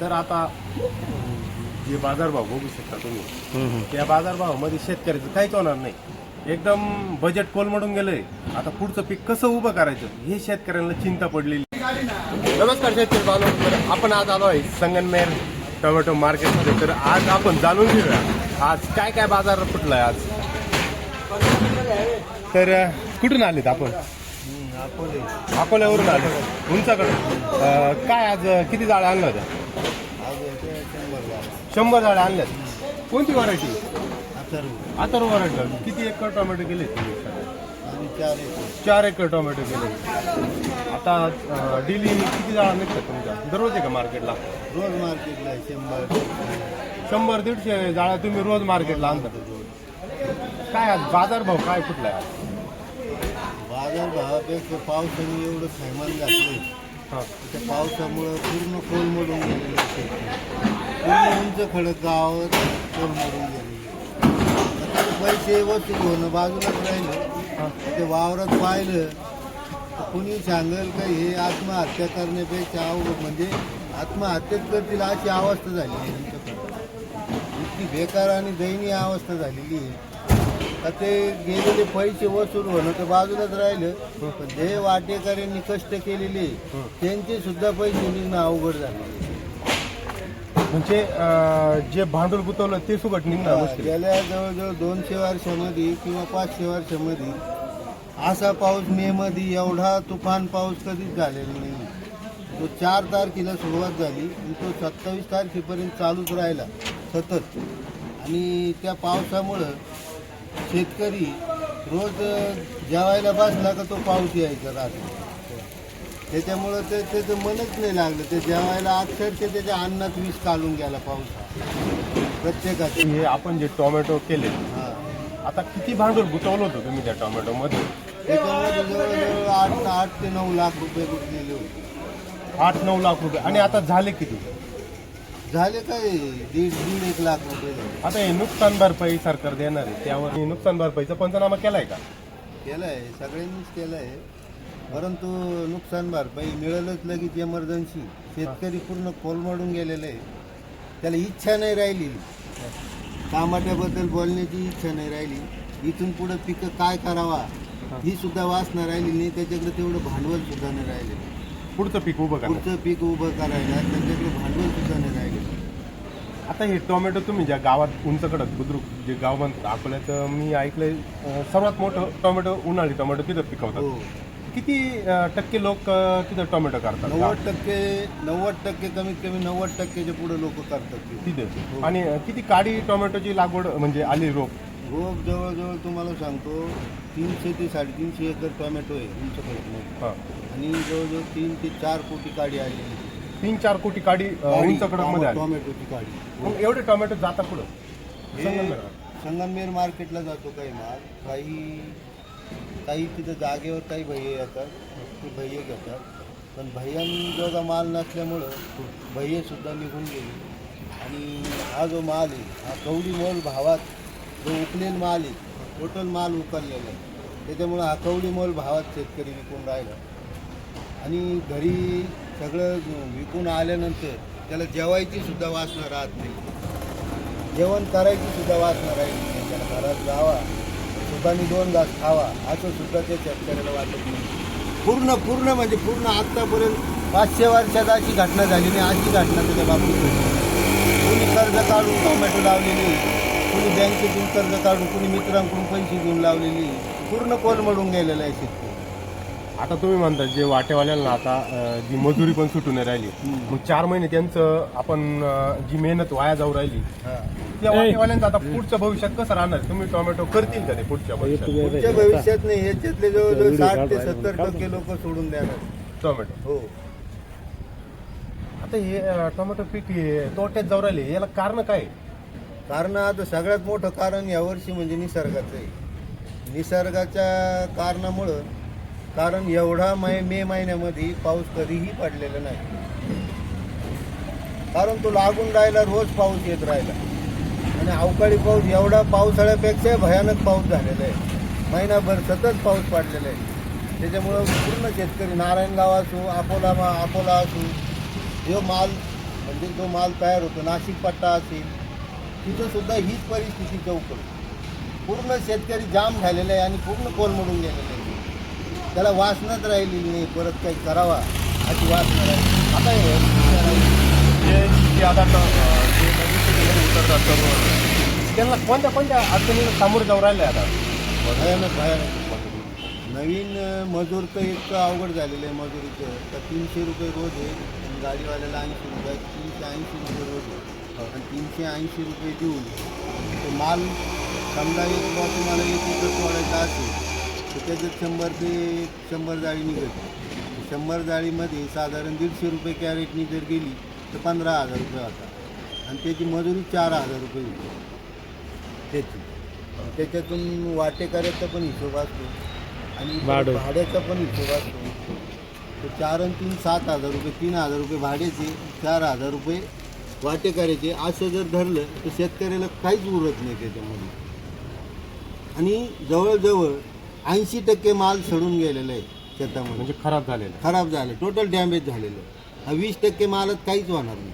तर आता जे बाजारभाव बघू शकता तुम्ही. त्या बाजारभावामध्ये शेतकऱ्याचं काहीच होणार नाही. एकदम बजेट कोलमडून गेलंय. आता पुढचं पीक कसं उभं करायचं हे शेतकऱ्यांना चिंता पडलेली. नमस्कार शेतकरी बांधव आपण आज आलो आहे संगनमेर टोमॅटो मार्केटमध्ये. तर आज आपण जाणून घेऊया आज काय काय बाजार फुटलाय आज. तर कुठून आलेत आपण? अकोल्यावरून आले. उंचाकडे काय आज किती जाळ्या आणल्या होत्या? शंभर जाळ्या आणल्यात. कोणती व्हरायटी आता व्हरायटी किती एकर टोमॅटो गेले चार एकर टोमॅटो गेले आता डेली किती जाळा निघतात तुमच्या? दररोज आहे का मार्केटला रोज मार्केटला आहे शंभर शंभर दीडशे जाळ्या तुम्ही रोज मार्केटला आणता. काय आज बाजारभाव काय कुठला आहे आज? बाजार भावापेक्षा पावसाने एवढं थैमान घातलंय. हा. त्या पावसामुळं पूर्ण कोलमडून गेलेलं शेती. पूर्ण उंच खडक गावावर कोलमडून गेलेले आता पैसे वसूल होणं बाजूलाच राहिलं. ते वावरात पाहिलं तर कुणी सांगेल का हे आत्महत्या करण्यापेक्षा अवघड? म्हणजे आत्महत्याच करतील अशी अवस्था झाली आहे इतकी बेकार आणि दयनीय अवस्था झालेली आहे. ते गेलेले पैसे वसूल होणं तर बाजूलाच राहिलं. पण जे वाटेकऱ्यांनी कष्ट केलेले त्यांचे सुद्धा पैसे निघणं अवघड झाले. म्हणजे अं, जे भांडवल गुतवलं ते सुकट निघणार मुश्किल आहे. गेल्या जवळजवळ दोनशे वर्षामध्ये किंवा पाचशे वर्षामध्ये असा पाऊस मे मध्ये एवढा तुफान पाऊस कधीच झालेला नाही. तो चार तारखेला सुरुवात झाली आणि तो सत्तावीस तारखेपर्यंत चालूच राहिला सतत. आणि त्या पावसामुळं शेतकरी रोज जेवायला बसला का तो पाऊस यायचा रात्री. त्याच्यामुळं ते त्याचं मनच नाही लागलं. ते जेवायला अक्षरशः त्याच्या अन्नात विष काढून गेला पाऊस. प्रत्येकाचं. हे आपण जे टोमॅटो केले हा. आता किती भांडवल गुतवलं होतं तुम्ही त्या टोमॅटो मध्ये त्याच्यामध्ये जवळजवळ आठ आठ ते नऊ लाख रुपये गुंतलेले होते. आठ नऊ लाख रुपये. आणि आता झाले किती? झाले काय? दीड दीड एक लाख रुपये झाले. आता हे नुकसान भरपाई सरकार देणार आहे. त्यावर हे नुकसान भरपाईचा पंचनामा केलाय का? केलं आहे सगळ्यांनीच केलं आहे परंतु नुकसान भरपाई मिळेलच लगेच इमर्जन्सी शेतकरी पूर्ण कोलमडून गेलेले आहे त्याला इच्छा नाही राहिली. टमाट्याबद्दल बोलण्याची इच्छा नाही राहिली. इथून पुढे पिकं काय करावा ही सुद्धा वासना राहिली नाही. त्याच्याकडे तेवढं भांडवल सुद्धा नाही राहिले पुढचं पीक उभं करणार पुढचं पीक उभं करायला त्यांच्याकडे भांडवल सुद्धा नाही राहिले. आता हे टोमॅटो तुम्ही ज्या गावात उंच कडक बुद्रुक जे गाव म्हणतात अकोल्याचं मी ऐकलंय अं, सर्वात मोठं टोमॅटो उन्हाळी टोमॅटो तिथं हो. पिकवतात किती अं, टक्के लोक अं, तिथं टोमॅटो करतात? नव्वद टक्के नव्वद टक्के कमीत कमी नव्वद टक्केच्या पुढे लोक करतात ते. तिथे आणि अं, किती काडी टोमॅटोची लागवड म्हणजे आली रोप? रोप जवळजवळ तुम्हाला सांगतो तीनशे ते साडेतीनशे एकर टोमॅटो आहे उंचकडक हा. आणि जवळजवळ तीन ते चार कोटी काडी आलेली आहे. तीन चार कोटी काडी आली. टोमॅटोची काडी. मग एवढे टोमॅटो जातात पुढं हे संगमनेरला. संगमनेर मार्केटला जातो काही माल? काही काही तिथं जागेवर काही भैये येतात ते भैये घेतात. पण भैयांजोगा माल नसल्यामुळं भैये सुद्धा निघून गेले. आणि हा जो माल आहे हा कवडी मोल भावात जो उकलेल माल आहे टोटल माल उकललेला आहे. त्याच्यामुळं हा मोल भावात शेतकरी विकून राहिला. आणि घरी सगळं विकून आल्यानंतर त्याला जेवायची सुद्धा वासना राहत नाही. जेवण करायची सुद्धा वासना राहील नाही. त्याला घरात जावा सुद्धानी दोन घास खावा असं सुद्धा त्या शेतकऱ्याला वाटत नाही. पूर्ण पूर्ण म्हणजे पूर्ण आत्तापर्यंत पाचशे वर्षात अशी घटना झाली नाही. अशी घटना त्याच्या बाबतीत कोणी कर्ज काढून टोमॅटो लावलेली कुणी बँकेतून कर्ज काढून कुणी मित्रांकडून पैसे घेऊन लावलेली पूर्ण कोलमडून गेलेलं आहे शेतकरी. आता तुम्ही म्हणता जे वाटेवाल्यांना आता अं, जी मजुरी पण सुटून नाही राहिली मग चार महिने त्यांचं आपण अं, जी मेहनत वाया जाऊ राहिली. त्या वाटेवाल्यांचं आता पुढच्या भविष्यात कसं राहणार? तुम्ही टोमॅटो करतील का ते पुढच्या भविष्यात पुढच्या भविष्यात नाही याच्यातले जवळजवळ साठ ते सत्तर टक्के लोक सोडून द्याणार टोमॅटो. हो. आता हे अं, टोमॅटो पीक हे तोट्यात जाऊ राहिले. याला कारण काय? आहे? कारण आता सगळ्यात मोठं कारण यावर्षी म्हणजे निसर्गाचं आहे. निसर्गाच्या कारणामुळं कारण एवढा मै मे महिन्यामध्ये पाऊस कधीही पडलेला नाही. कारण तो लागून राहिला रोज पाऊस येत राहिला. आणि अवकाळी पाऊस एवढा पावसाळ्यापेक्षा भयानक पाऊस झालेला आहे. महिनाभर सतत पाऊस पडलेला आहे. त्याच्यामुळं पूर्ण शेतकरी नारायणगाव असो अकोला अकोला असो जो माल म्हणजे जो माल तयार होतो नाशिक पट्टा असेल तिथं सुद्धा हीच परिस्थिती चौकड पूर्ण शेतकरी जाम झालेला आहे आणि पूर्ण कोलमडून गेलेला आहे. त्याला वासनाच राहिलेली नाही परत काही करावा अशी वासना राहिली. आता हे आता उतरतात त्यांना कोणत्या कोणत्या अडचणीला सामोरं जाऊ राहिले आता? भयानक भयानक. नवीन मजूर तर इतकं अवघड झालेलं आहे मजुरीचं. तर तीनशे रुपये रोज आहे गाडीवाल्याला ऐंशी रुपये तीनशे ऐंशी रुपये रोज आहे. आणि तीनशे ऐंशी रुपये देऊन तो माल समजा एक बॉ तुम्हाला एक लिटर सोडायचा असेल तर त्याच्यात शंभर ते शंभर जाळी निघत शंभर जाळीमध्ये साधारण दीडशे रुपये कॅरेटनी जर गेली तर पंधरा हजार रुपये होता आणि त्याची मजुरी चार हजार रुपये होती त्याची. त्याच्यातून वाटेकऱ्याचा पण हिशोब असतो. आणि भाडं. भाड्याचा पण हिशोब असतो. तर चार आणि तीन सात हजार रुपये तीन हजार रुपये भाड्याचे चार हजार रुपये वाटेकऱ्याचे. असं जर धरलं तर शेतकऱ्याला काहीच उरत नाही त्याच्यामध्ये. आणि जवळजवळ ऐंशी टक्के माल सडून गेलेला आहे शेतामध्ये. म्हणजे खराब झालेलं खराब झालं टोटल डॅमेज झालेलं हा वीस टक्के मालात काहीच होणार नाही.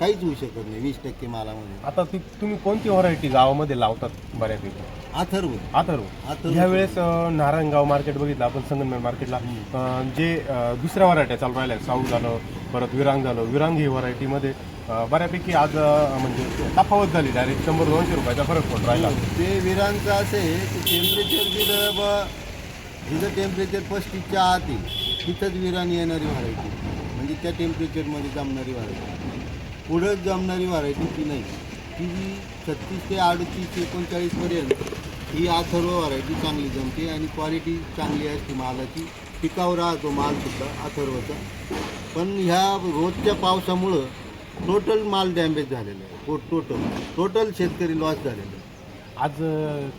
काहीच होऊ शकत नाही वीस टक्के मालामध्ये. आता ती तुम्ही कोणती व्हरायटी गावामध्ये लावतात बऱ्यापैकी? अथर्व अथर्व अथर्व. ह्या वेळेस अं, नारायणगाव मार्केट बघितलं आपण संगमनेर मार्केटला अं, जे अं, दुसऱ्या व्हरायट्या चालू राहिल्या साऊ झालं परत विरांग झालं विरांग ही व्हरायटीमध्ये अं, बऱ्यापैकी आज अं, म्हणजे तफावत झाली डायरेक्ट शंभर दोनशे रुपयाचा फरक पडून राहिला. ते विरांचं असं आहे की टेम्परेचर दिलं बा जिथं टेम्परेचर पस्तीसच्या आत आहे तिथंच विरान येणारी व्हरायटी म्हणजे त्या टेम्परेचरमध्ये जमणारी व्हरायटी पुढंच जमणारी व्हरायटी ती नाही. ती जी छत्तीस ते अडतीस एकोणचाळीसपर्यंत ही अथर्व व्हरायटी चांगली जमते आणि क्वालिटी चांगली असते मालाची. टिकाऊ राहतो मालसुद्धा अथर्वचा. पण ह्या रोजच्या पावसामुळं टोटल माल डॅमेज झालेला आहे. टोटल टोटल शेतकरी लॉस झालेला आहे. आज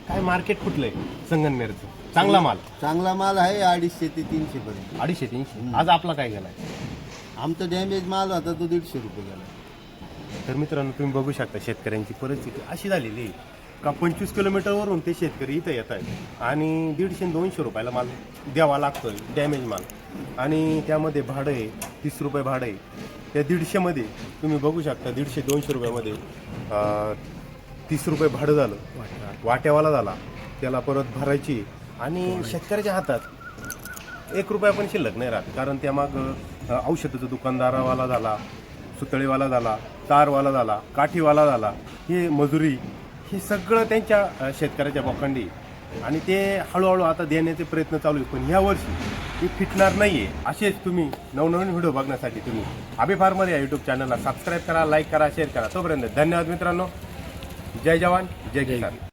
काय मार्केट फुटलंय संगमनेरचं चांगला माल. चांगला माल आहे अडीचशे ते तीनशे पर्यंत. अडीचशे तीनशे. आज आपला काय गेलाय? आमचा डॅमेज माल होता तो दीडशे रुपये गेला तर मित्रांनो तुम्ही बघू शकता शेतकऱ्यांची परिस्थिती अशी झालेली आहे का पंचवीस किलोमीटरवरून ते शेतकरी इथं येत आहेत आणि दीडशे दोनशे रुपयाला माल द्यावा लागतोय डॅमेज माल. आणि त्यामध्ये भाडं आहे तीस रुपये भाडं आहे. त्या दीडशेमध्ये तुम्ही बघू शकता दीडशे दोनशे रुपयामध्ये तीस रुपये भाडं झालं. वाट्यावाला झाला. त्याला परत भरायची आणि शेतकऱ्याच्या हातात एक रुपया पण शिल्लक नाही राहत. कारण त्यामाग अ, औषधाचा दुकानदारावाला झाला सुतळीवाला झाला. तारवाला झाला काठीवाला झाला हे मजुरी हे सगळं त्यांच्या शेतकऱ्याच्या बोकांडी आणि ते हळूहळू आता देण्याचे प्रयत्न चालू आहेत. पण ह्या वर्षी ते फिटणार नाही आहे असेच तुम्ही नवनवीन व्हिडिओ बघण्यासाठी तुम्ही आबी फार्मर या युट्यूब चॅनलला सबस्क्राईब करा लाईक करा शेअर करा. तोपर्यंत धन्यवाद मित्रांनो. जय जवान जय किसान.